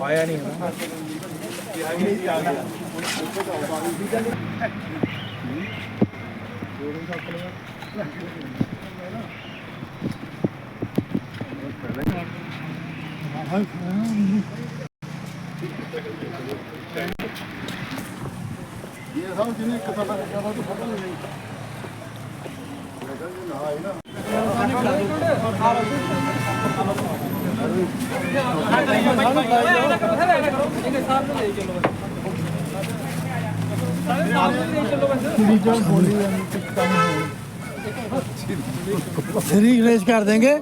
ਆਇਆ ਨਹੀਂ ਇਹ ਸਭ ਜਿਹਨੇ ਇੱਕ ਸਾਡਾ ਰੱਖਿਆ ਵਾ ਪਤਾ ਨਹੀਂ ਨਹੀਂ ਨਾ ਆਏ ਨਾ फ्री रेज कर देंगे। ना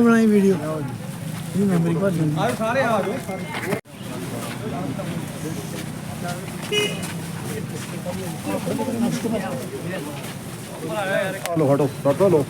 बनाई वीडियो। मेमोरी भर सारे आ जाओ ਹਲੋ ਹਟੋ ਹਟੋ ਹਲੋ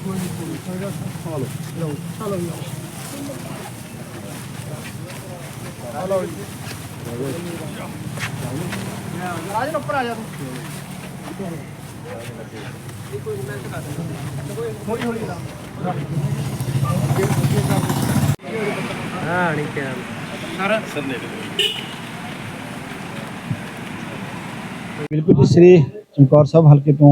ਬਿਲਕੁਲ ਜੀ ਸ੍ਰੀ ਚਮਕੌਰ ਸਾਹਿਬ ਹਲਕੇ ਤੋਂ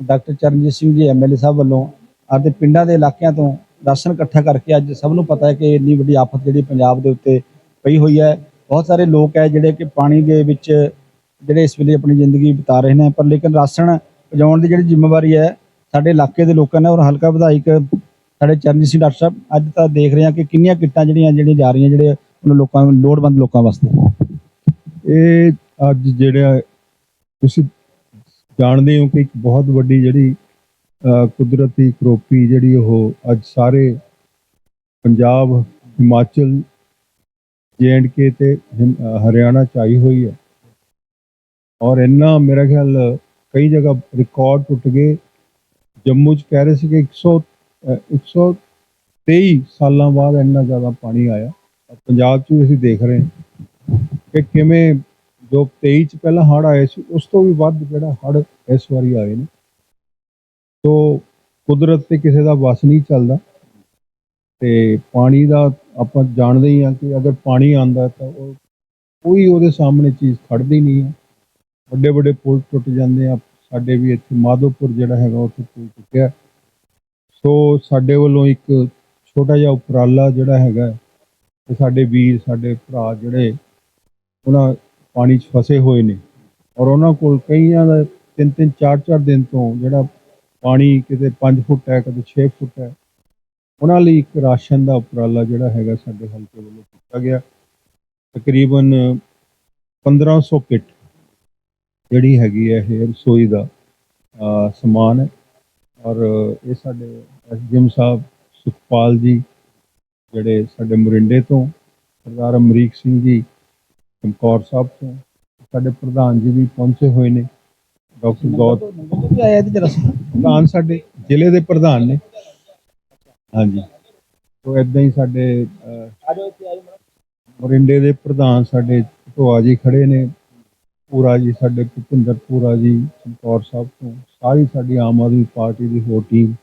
ਡਾਕਟਰ ਚਰਨਜੀਤ ਸਿੰਘ ਜੀ ਐਮਐਲਏ ਸਾਹਿਬ ਵੱਲੋਂ ਅਤੇ ਪਿੰਡਾਂ ਦੇ ਇਲਾਕਿਆਂ ਤੋਂ ਰਾਸ਼ਨ ਇਕੱਠਾ ਕਰਕੇ ਅੱਜ ਸਭ ਨੂੰ ਪਤਾ ਹੈ ਕਿ ਇੰਨੀ ਵੱਡੀ ਆਫਤ ਜਿਹੜੀ ਪੰਜਾਬ ਦੇ ਉੱਤੇ ਪਈ ਹੋਈ ਹੈ। ਬਹੁਤ ਸਾਰੇ ਲੋਕ ਹੈ ਜਿਹੜੇ ਕਿ ਪਾਣੀ ਦੇ ਵਿੱਚ ਜਿਹੜੇ ਇਸ ਵੇਲੇ ਆਪਣੀ ਜ਼ਿੰਦਗੀ ਬਿਤਾ ਰਹੇ ਨੇ। ਪਰ ਲੇਕਿਨ ਰਾਸ਼ਨ ਪਹੁੰਚਾਉਣ ਦੀ ਜਿਹੜੀ ਜ਼ਿੰਮੇਵਾਰੀ ਹੈ, ਸਾਡੇ ਇਲਾਕੇ ਦੇ ਲੋਕਾਂ ਨੇ ਔਰ ਹਲਕਾ ਵਿਧਾਇਕ ਸਾਡੇ ਚਰਨਜੀਤ ਸਿੰਘ ਡਾਕਟਰ ਸਾਹਿਬ ਅੱਜ ਤਾਂ ਦੇਖ ਰਹੇ ਹਾਂ ਕਿ ਕਿੰਨੀਆਂ ਕਿੱਟਾਂ ਜਿਹੜੀਆਂ ਜਿਹੜੀਆਂ ਜਾ ਰਹੀਆਂ, ਜਿਹੜੇ ਉਹਨਾਂ ਲੋਕਾਂ ਲੋੜਵੰਦ ਲੋਕਾਂ ਵਾਸਤੇ। ਇਹ ਅੱਜ ਜਿਹੜਾ ਤੁਸੀਂ ਜਾਣਦੇ ਹੋ ਕਿ ਇੱਕ ਬਹੁਤ ਵੱਡੀ ਜਿਹੜੀ ਕੁਦਰਤੀ ਕਰੋਪੀ ਜਿਹੜੀ ਉਹ ਅੱਜ ਸਾਰੇ ਪੰਜਾਬ ਹਿਮਾਚਲ ਕੇ ਤੇ ਹਿਮ- ਹਰਿਆਣਾ ਚ ਆਈ ਹੋਈ ਹੈ। ਔਰ ਇੰਨਾ ਮੇਰਾ ਖਿਆਲ ਕਈ ਜਗ੍ਹਾ ਰਿਕਾਰਡ ਟੁੱਟ ਗਏ। ਜੰਮੂ ਚ ਕਹਿ ਰਹੇ ਸੀ ਕਿ 100 ਅਹ, 123 ਸਾਲਾਂ ਬਾਅਦ ਇੰਨਾ ਜ਼ਿਆਦਾ ਪਾਣੀ ਆਇਆ। ਪੰਜਾਬ ਚ ਵੀ ਅਸੀਂ ਦੇਖ ਰਹੇ ਹਾਂ ਕਿ ਕਿਵੇਂ ਜੋ 23 ਚ ਪਹਿਲਾਂ ਹੜ੍ਹ ਆਏ ਸੀ, ਉਸ ਤੋਂ ਵੀ ਵੱਧ ਜਿਹੜਾ ਹੜ੍ਹ ਇਸ ਵਾਰੀ ਆਏ ਨੇ। ਸੋ ਕੁਦਰਤ ਤੇ ਕਿਸੇ ਦਾ ਵਸ ਨਹੀਂ ਚੱਲਦਾ। ਤੇ ਪਾਣੀ ਦਾ ਆਪਾਂ ਜਾਣਦੇ ਹੀ ਹਾਂ ਕਿ ਅਗਰ ਪਾਣੀ ਆਂਦਾ ਤਾਂ ਉਹ ਕੋਈ ਉਹਦੇ ਸਾਹਮਣੇ ਚੀਜ਼ ਖੜਦੀ ਨਹੀਂ ਹੈ। ਵੱਡੇ ਵੱਡੇ ਪੁਲ ਟੁੱਟ ਜਾਂਦੇ ਆ। ਸਾਡੇ ਵੀ ਇੱਥੇ ਮਾਧੋਪੁਰ ਜਿਹੜਾ ਹੈਗਾ ਉੱਥੇ ਪੁਲ ਟੁੱਟਿਆ। ਸੋ ਸਾਡੇ ਵੱਲੋਂ ਇੱਕ ਛੋਟਾ ਜਿਹਾ ਉਪਰਾਲਾ ਜਿਹੜਾ ਹੈਗਾ, ਤੇ ਸਾਡੇ ਵੀਰ, ਸਾਡੇ ਭਰਾ ਜਿਹੜੇ, ਉਹਨਾਂ ਪਾਣੀ 'ਚ ਫਸੇ ਹੋਏ ਨੇ। ਔਰ ਉਹਨਾਂ ਕੋਲ ਕਈਆਂ ਦਾ ਤਿੰਨ ਤਿੰਨ ਚਾਰ ਚਾਰ ਦਿਨ ਤੋਂ ਜਿਹੜਾ ਪਾਣੀ ਕਿਤੇ 5 ਫੁੱਟ ਹੈ ਕਦੇ 6 ਫੁੱਟ ਹੈ, ਉਹਨਾਂ ਲਈ ਇੱਕ ਰਾਸ਼ਨ ਦਾ ਉਪਰਾਲਾ ਜਿਹੜਾ ਹੈਗਾ ਸਾਡੇ ਹਲਕੇ ਵੱਲੋਂ ਕੀਤਾ ਗਿਆ। ਤਕਰੀਬਨ 1500 ਕਿੱਟ ਜਿਹੜੀ ਹੈਗੀ ਹੈ, ਇਹ ਰਸੋਈ ਦਾ ਸਮਾਨ ਹੈ। ਔਰ ਇਹ ਸਾਡੇ ਐਸਡੀਐਮ ਸਾਹਿਬ ਸੁਖਪਾਲ ਜੀ, ਜਿਹੜੇ ਸਾਡੇ ਮਰਿੰਡੇ ਤੋਂ, ਸਰਦਾਰ ਅਮਰੀਕ ਸਿੰਘ ਜੀ ਚਮਕੌਰ ਸਾਹਿਬ ਤੋਂ ਸਾਡੇ ਪ੍ਰਧਾਨ ਜੀ ਵੀ ਪਹੁੰਚੇ ਹੋਏ ਨੇ ਡਾਕਟਰ ਗੌਤ ਆਇਆ ਪ੍ਰਧਾਨ ਸਾਡੇ ਜ਼ਿਲ੍ਹੇ ਦੇ ਪ੍ਰਧਾਨ ਨੇ। ਹਾਂਜੀ। ਤੋਂ ਇਦਾਂ ਹੀ ਸਾਡੇ ਮੋਰਿੰਡੇ ਦੇ ਪ੍ਰਧਾਨ ਸਾਡੇ ਢੋਆ ਜੀ ਖੜੇ ਨੇ। ਪੂਰਾ ਜੀ ਸਾਡੇ ਭੁਪਿੰਦਰ ਪੂਰਾ ਜੀ ਚਮਕੌਰ ਸਾਹਿਬ ਤੋਂ ਸਾਰੀ ਸਾਡੀ ਆਮ ਆਦਮੀ ਪਾਰਟੀ ਦੀ ਹੋਰ ਟੀਮ।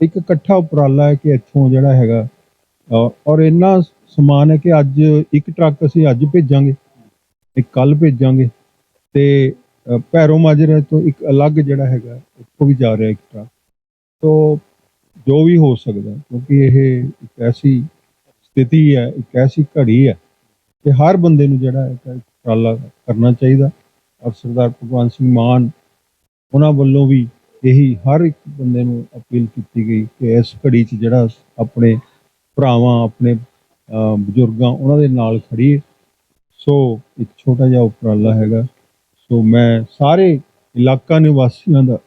ਇੱਕ ਇਕੱਠਾ ਉਪਰਾਲਾ ਹੈ ਕਿ ਇੱਥੋਂ ਜਿਹੜਾ ਹੈਗਾ ਔਰ ਇੰਨਾ ਸਮਾਨ ਹੈ ਕਿ ਅੱਜ ਇੱਕ ਟਰੱਕ ਅਸੀਂ ਅੱਜ ਭੇਜਾਂਗੇ, ਇੱਕ ਕੱਲ ਭੇਜਾਂਗੇ ਤੇ ਭੈਰੋ ਮਾਜਰਾ ਤੋਂ ਇੱਕ ਅਲੱਗ ਜਿਹੜਾ ਹੈਗਾ, ਉੱਥੋਂ ਵੀ ਜਾ ਰਿਹਾ ਇੱਕ ਟਰੱਕ। ਤੋਂ ਜੋ ਵੀ ਹੋ ਸਕਦਾ ਕਿਉਂਕਿ ਇਹ ਇੱਕ ਐਸੀ ਸਥਿਤੀ ਹੈ, ਇੱਕ ਐਸੀ ਘੜੀ ਹੈ ਕਿ ਹਰ ਬੰਦੇ ਨੂੰ ਜਿਹੜਾ ਹੈ ਕਿ ਉਪਰਾਲਾ ਕਰਨਾ ਚਾਹੀਦਾ। ਔਰ ਸਰਦਾਰ ਭਗਵੰਤ ਸਿੰਘ ਮਾਨ ਉਹਨਾਂ ਵੱਲੋਂ ਵੀ ਇਹੀ ਹਰ ਇੱਕ ਬੰਦੇ ਨੂੰ ਅਪੀਲ ਕੀਤੀ ਗਈ ਕਿ ਇਸ ਘੜੀ 'ਚ ਜਿਹੜਾ ਆਪਣੇ ਭਰਾਵਾਂ, ਆਪਣੇ ਬਜ਼ੁਰਗਾਂ ਉਹਨਾਂ ਦੇ ਨਾਲ ਖੜੀਏ ਸੋ ਇੱਕ ਛੋਟਾ ਜਿਹਾ ਉਪਰਾਲਾ ਹੈਗਾ। ਸੋ ਮੈਂ ਸਾਰੇ ਇਲਾਕਾ ਨਿਵਾਸੀਆਂ ਦਾ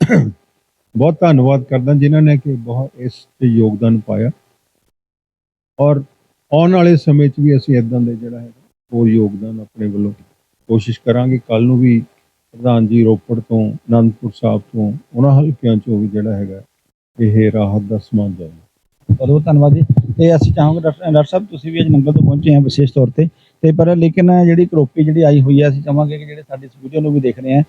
ਬਹੁਤ ਧੰਨਵਾਦ ਕਰਦਾ ਜਿਨ੍ਹਾਂ ਨੇ ਕਿ ਬਹੁਤ ਇਸ ਤੇ ਯੋਗਦਾਨ ਪਾਇਆ। ਔਰ ਆਉਣ ਵਾਲੇ ਸਮੇਂ 'ਚ ਵੀ ਅਸੀਂ ਇਦਾਂ ਦੇ ਜਿਹੜਾ ਹੈ ਹੋਰ ਯੋਗਦਾਨ ਆਪਣੇ ਵੱਲੋਂ ਕੋਸ਼ਿਸ਼ ਕਰਾਂਗੇ। ਕੱਲ ਨੂੰ ਵੀ ਪ੍ਰਧਾਨ ਜੀ ਰੋਪੜ ਤੋਂ, ਅਨੰਦਪੁਰ ਸਾਹਿਬ ਤੋਂ, ਉਹਨਾਂ ਹਲਕਿਆਂ 'ਚੋਂ ਵੀ ਜਿਹੜਾ ਹੈਗਾ, ਇਹ ਰਾਹਤ ਦਾ ਸਮਾਨ ਜਾਵੇ ਬਹੁਤ ਬਹੁਤ ਧੰਨਵਾਦ ਜੀ। ਤੇ ਅਸੀਂ ਚਾਹਾਂਗੇ ਡਾਕਟਰ ਡਾਕਟਰ ਸਾਹਿਬ ਤੁਸੀਂ ਵੀ ਅੱਜ ਨੰਗਲ ਤੋਂ ਪਹੁੰਚੇ ਆ ਵਿਸ਼ੇਸ਼ ਤੌਰ ਤੇ। ਤੇ ਪਰ ਲੇਕਿਨ ਜਿਹੜੀ ਕਰੋਪੀ ਜਿਹੜੀ ਆਈ ਹੋਈ ਹੈ ਅਸੀਂ ਚਾਹਾਂਗੇ ਕਿ ਜਿਹੜੇ ਸਾਡੇ ਇਸ ਨੂੰ ਵੀ ਦੇਖ ਰਹੇ ਆ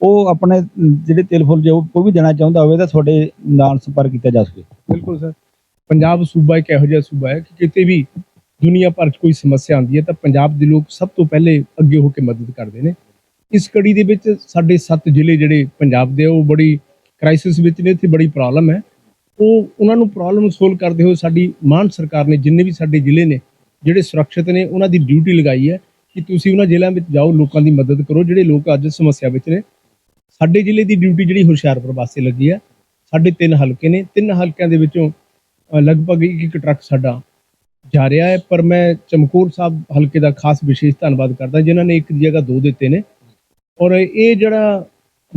ਉਹ ਆਪਣੇ ਜਿਹੜੇ ਤਿਲ ਫੁੱਲ ਜੋ ਕੋਈ ਵੀ ਦੇਣਾ ਚਾਹੁੰਦਾ ਹੋਵੇ ਤਾਂ ਤੁਹਾਡੇ ਨਾਲ ਸੰਪਰਕ ਕੀਤਾ ਜਾ ਸਕੇ। ਬਿਲਕੁਲ ਸਰ। ਪੰਜਾਬ ਸੂਬਾ ਇੱਕ ਇਹੋ ਜਿਹਾ ਸੂਬਾ ਹੈ ਕਿ ਕਿਤੇ ਵੀ ਦੁਨੀਆ ਭਰ 'ਚ ਕੋਈ ਸਮੱਸਿਆ ਆਉਂਦੀ ਹੈ ਤਾਂ ਪੰਜਾਬ ਦੇ ਲੋਕ ਸਭ ਤੋਂ ਪਹਿਲੇ ਅੱਗੇ ਹੋ ਕੇ ਮਦਦ ਕਰਦੇ ਨੇ। ਇਸ ਕੜੀ ਦੇ ਵਿੱਚ ਸਾਡੇ ਸੱਤ ਜ਼ਿਲ੍ਹੇ ਜਿਹੜੇ ਪੰਜਾਬ ਦੇ ਆ, ਉਹ ਬੜੀ ਕ੍ਰਾਈਸਿਸ ਵਿੱਚ ਨੇ ਇੱਥੇ ਬੜੀ ਪ੍ਰੋਬਲਮ ਹੈ। ਉਹ ਉਹਨਾਂ ਨੂੰ ਪ੍ਰੋਬਲਮ ਸੋਲਵ ਕਰਦੇ ਹੋਏ ਸਾਡੀ ਮਾਨ ਸਰਕਾਰ ਨੇ, ਜਿੰਨੇ ਵੀ ਸਾਡੇ ਜ਼ਿਲ੍ਹੇ ਨੇ, ਜਿਹੜੇ ਸੁਰੱਖਿਅਤ ਨੇ, ਉਹਨਾਂ ਦੀ ਡਿਊਟੀ ਲਗਾਈ ਹੈ ਕਿ ਤੁਸੀਂ ਉਹਨਾਂ ਜ਼ਿਲ੍ਹਿਆਂ ਵਿੱਚ ਜਾਓ, ਲੋਕਾਂ ਦੀ ਮਦਦ ਕਰੋ, ਜਿਹੜੇ ਲੋਕ ਅੱਜ ਸਮੱਸਿਆ ਵਿੱਚ ਨੇ। ਸਾਡੇ ਜ਼ਿਲ੍ਹੇ ਦੀ ਡਿਊਟੀ ਜਿਹੜੀ ਹੁਸ਼ਿਆਰਪੁਰ ਵਾਸਤੇ ਲੱਗੀ ਹੈ। ਸਾਡੇ ਤਿੰਨ ਹਲਕੇ ਨੇ। ਤਿੰਨ ਹਲਕਿਆਂ ਦੇ ਵਿੱਚੋਂ ਲਗਭਗ ਇੱਕ ਇੱਕ ਟਰੱਕ ਸਾਡਾ ਜਾ ਰਿਹਾ ਹੈ। ਪਰ ਮੈਂ ਚਮਕੌਰ ਸਾਹਿਬ ਹਲਕੇ ਦਾ ਖਾਸ ਵਿਸ਼ੇਸ਼ ਧੰਨਵਾਦ ਕਰਦਾ, ਜਿਨ੍ਹਾਂ ਨੇ ਇੱਕ ਜਗ੍ਹਾ ਦੋ ਦਿੱਤੇ ਨੇ। ਔਰ ਇਹ ਜਿਹੜਾ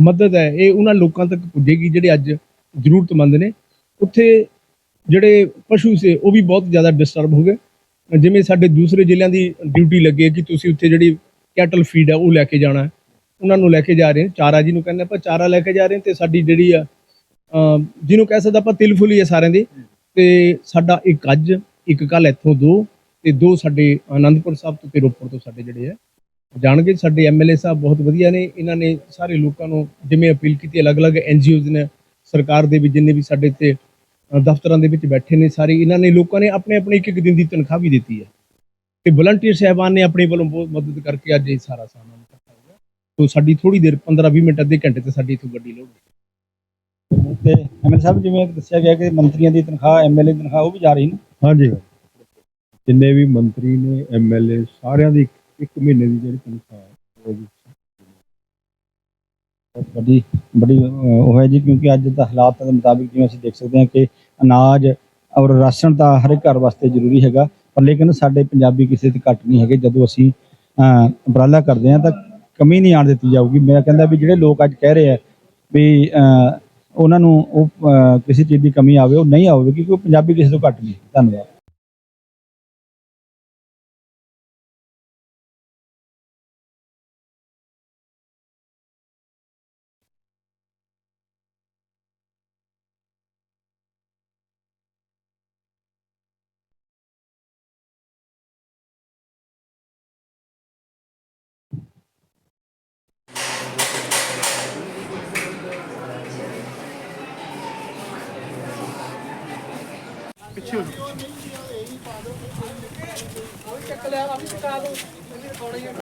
ਮਦਦ ਹੈ, ਇਹ ਉਹਨਾਂ ਲੋਕਾਂ ਤੱਕ ਪੁੱਜੇਗੀ, ਜਿਹੜੇ ਅੱਜ ਜ਼ਰੂਰਤਮੰਦ ਨੇ। ਉੱਥੇ ਜਿਹੜੇ ਪਸ਼ੂ ਸੀ, ਉਹ ਵੀ ਬਹੁਤ ਜ਼ਿਆਦਾ ਡਿਸਟਰਬ ਹੋ ਗਏ। ਜਿਵੇਂ ਸਾਡੇ ਦੂਸਰੇ ਜ਼ਿਲ੍ਹਿਆਂ ਦੀ ਡਿਊਟੀ ਲੱਗੀ ਹੈ ਕਿ ਤੁਸੀਂ ਉੱਥੇ ਜਿਹੜੀ ਕੈਟਲ ਫੀਡ ਹੈ ਉਹ ਲੈ ਕੇ ਜਾਣਾ ਹੈ। ਉਹਨਾਂ ਨੂੰ ਲੈ ਕੇ ਜਾ ਰਹੇ ਨੇ ਚਾਰਾ ਜੀ ਨੂੰ ਕਹਿੰਦੇ ਆਪਾਂ ਚਾਰਾ ਲੈ ਕੇ ਜਾ ਰਹੇ ਹਾਂ ਤੇ ਸਾਡੀ ਜਿਹੜੀ ਆ ਜਿਹਨੂੰ ਕਹਿ ਸਕਦਾ ਆਪਾਂ ਤਿਲ ਫੁਲੀ ਹੈ ਸਾਰਿਆਂ ਦੀ। ਤੇ ਸਾਡਾ ਇੱਕ ਅੱਜ, ਇੱਕ ਕੱਲ ਇੱਥੋਂ ਦੋ ਤੇ ਦੋ ਸਾਡੇ ਆਨੰਦਪੁਰ ਸਾਹਿਬ ਤੋਂ ਤੇ ਰੋਪੜ ਤੋਂ ਸਾਡੇ ਜਿਹੜੇ ਆ ਜਾਣਗੇ। ਸਾਡੇ ਐਮਐਲਏ ਸਾਹਿਬ ਬਹੁਤ ਵਧੀਆ ਨੇ। ਇਹਨਾਂ ਨੇ ਸਾਰੇ ਲੋਕਾਂ ਨੂੰ ਜਿਵੇਂ ਅਪੀਲ ਕੀਤੀ, ਅਲੱਗ-ਅਲੱਗ ਐਨਜੀਓਜ਼ ਨੇ, ਸਰਕਾਰ ਦੇ ਵੀ ਜਿੰਨੇ ਵੀ ਸਾਡੇ ਤੇ ਦਫ਼ਤਰਾਂ ਦੇ ਵਿੱਚ ਬੈਠੇ ਨੇ ਸਾਰੇ। ਇਹਨਾਂ ਨੇ ਲੋਕਾਂ ਨੇ ਆਪਣੇ ਆਪਣੇ ਇੱਕ ਇੱਕ ਦਿਨ ਦੀ ਤਨਖਾਹ ਵੀ ਦਿੱਤੀ ਹੈ। ਤੇ ਵਲੰਟੀਅਰ ਸਹਿਬਾਨ ਨੇ ਆਪਣੇ ਵੱਲੋਂ ਬਹੁਤ ਮਦਦ ਕਰਕੇ ਅੱਜ ਇਹ ਸਾਰਾ ਸਾਮਾਨ ਇਕੱਠਾ ਹੋ ਗਿਆ। ਤੋ ਸਾਡੀ ਥੋੜੀ ਦੇਰ 15-20 ਮਿੰਟ ਅੱਧੇ ਘੰਟੇ ਤੇ ਸਾਡੀ ਇੱਥੋਂ ਗੱਡੀ ਲੋਡ ਤੇ ਐਮਐਲ ਸਾਹਿਬ ਜਿਵੇਂ ਦੱਸਿਆ ਗਿਆ ਕਿ ਮੰਤਰੀਆਂ ਦੀ ਤਨਖਾਹ ਐਮਐਲਏ ਦੀ ਤਨਖਾਹ ਉਹ ਵੀ ਜਾ ਰਹੀ ਨੇ? ਹਾਂਜੀ। ਜਿੰਨੇ ਵੀ ਮੰਤਰੀ ਨੇ ਐਮਐਲਏ ਸਾਰਿਆਂ ਦੀ ਇੱਕ- ਮਹੀਨੇ ਦੀ ਜਿਹੜੀ ਤਨਖਾਹ ਹੈ ਉਹ ਵੱਡੀ ਵੱਡੀ ਉਹ ਹੈ ਜੀ, ਕਿਉਂਕਿ ਅੱਜ ਦਾ ਹਾਲਾਤ ਦੇ ਮੁਤਾਬਿਕ ਜਿਵੇਂ ਅਸੀਂ ਦੇਖ ਸਕਦੇ ਹਾਂ ਕਿ ਅਨਾਜ ਔਰ ਰਾਸ਼ਨ ਤਾਂ ਹਰ ਇੱਕ ਘਰ ਵਾਸਤੇ ਜ਼ਰੂਰੀ ਹੈਗਾ, ਪਰ ਲੇਕਿਨ ਸਾਡੇ ਪੰਜਾਬੀ ਕਿਸੇ ਤੇ ਘੱਟ ਨਹੀਂ ਹੈਗੇ। ਜਦੋਂ ਅਸੀਂ ਉਪਰਾਲਾ ਕਰਦੇ ਹਾਂ ਤਾਂ ਕਮੀ ਨਹੀਂ ਆਣ ਦਿੱਤੀ ਜਾਊਗੀ। ਮੈਂ ਕਹਿੰਦਾ ਵੀ ਜਿਹੜੇ ਲੋਕ ਅੱਜ ਕਹਿ ਰਹੇ ਆ ਵੀ ਉਹਨਾਂ ਨੂੰ ਉਹ ਕਿਸੇ ਚੀਜ਼ ਦੀ ਕਮੀ ਆਵੇ, ਉਹ ਨਹੀਂ ਆਵੇ ਕਿਉਂਕਿ ਪੰਜਾਬੀ ਕਿਸੇ ਤੋਂ ਘੱਟ ਨਹੀਂ। ਧੰਨਵਾਦ। ਪਿੱਛੇ ਹੋ ਜਾਓ ਕੋਈ ਚੱਕ ਲਿਆ ਆ ਵੀ ਚਕਾ ਲਓ।